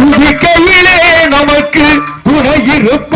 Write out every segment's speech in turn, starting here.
துதிக்கையிலே நமக்கு துணை இருப்பான்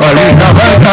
வல்வினை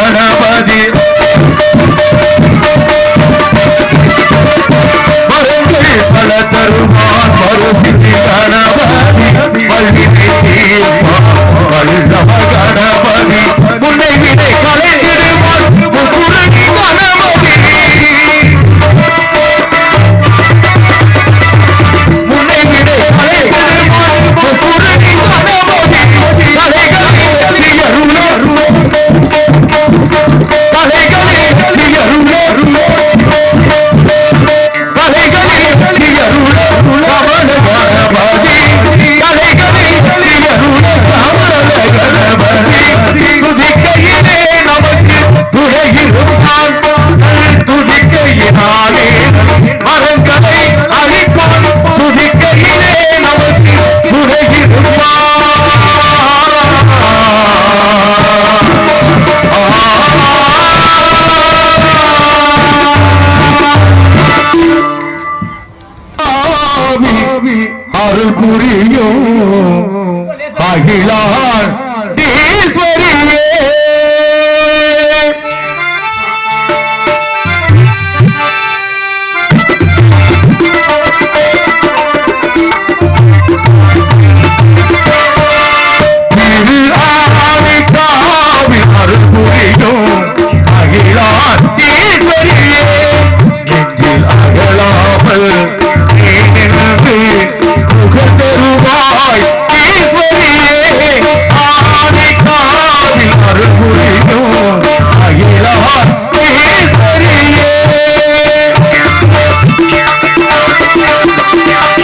Yeah.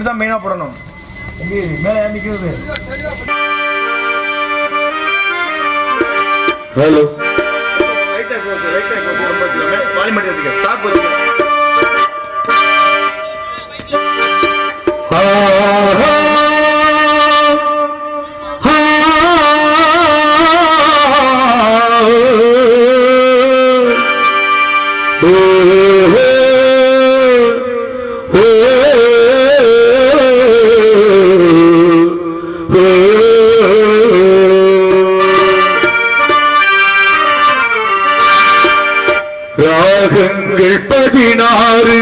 இங்கிட்டு தான் மெயினா போடணும். மேல நிக்கிறது ஹலோ லைட்டா ராகங்கள் பதினாறு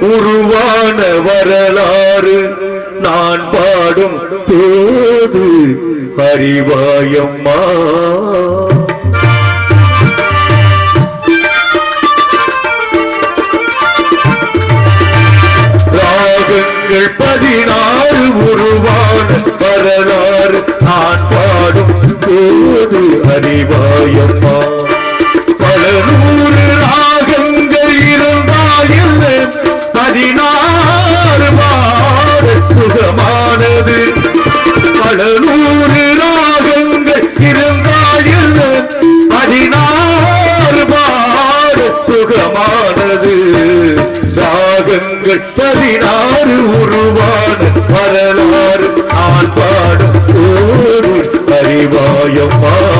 உருவான வரலாறு. நான் பாடும் போது அறிவாயம்மா. ராகங்கள் பதினாறு உருவான வரலாறு. நான் பாடும் போது அறிவாயம்மா. பல நூறு பதினாறு பாடு சுகமானது. பல நூறு ராகங்கள் இருந்தால் பதினாறு பாடு சுகமானது. ராகங்கள் பதினாறு உருவான வரலாறு. நான் பாடும் ஒரு அறிவாயம்மா.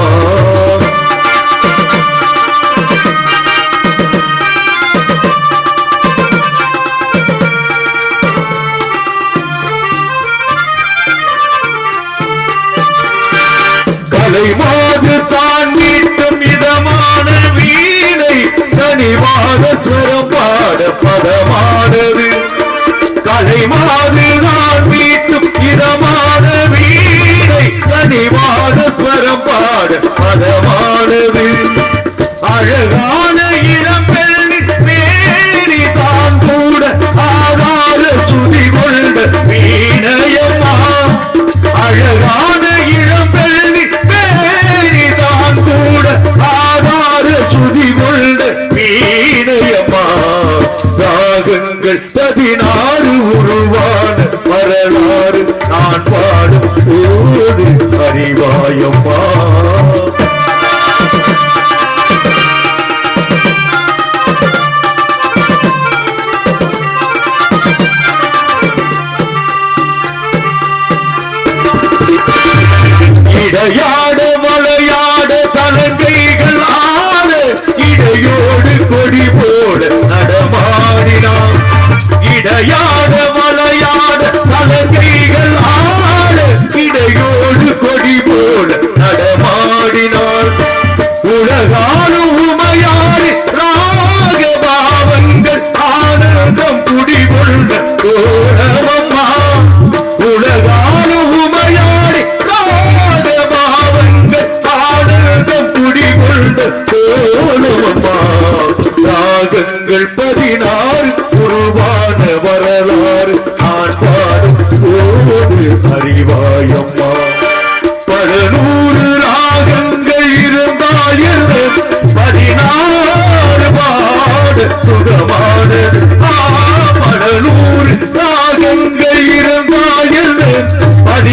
நான் பாடும் போது அறிவாயம்மா.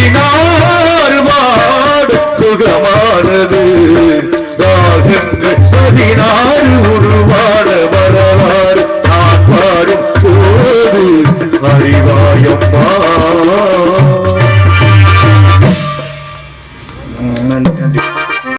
பதினாறு மாடு சுகமானது. ராகங்கள் பதினாறு உருவாட வரலாறு நான் பாடும் போது அறிவாயம்மா.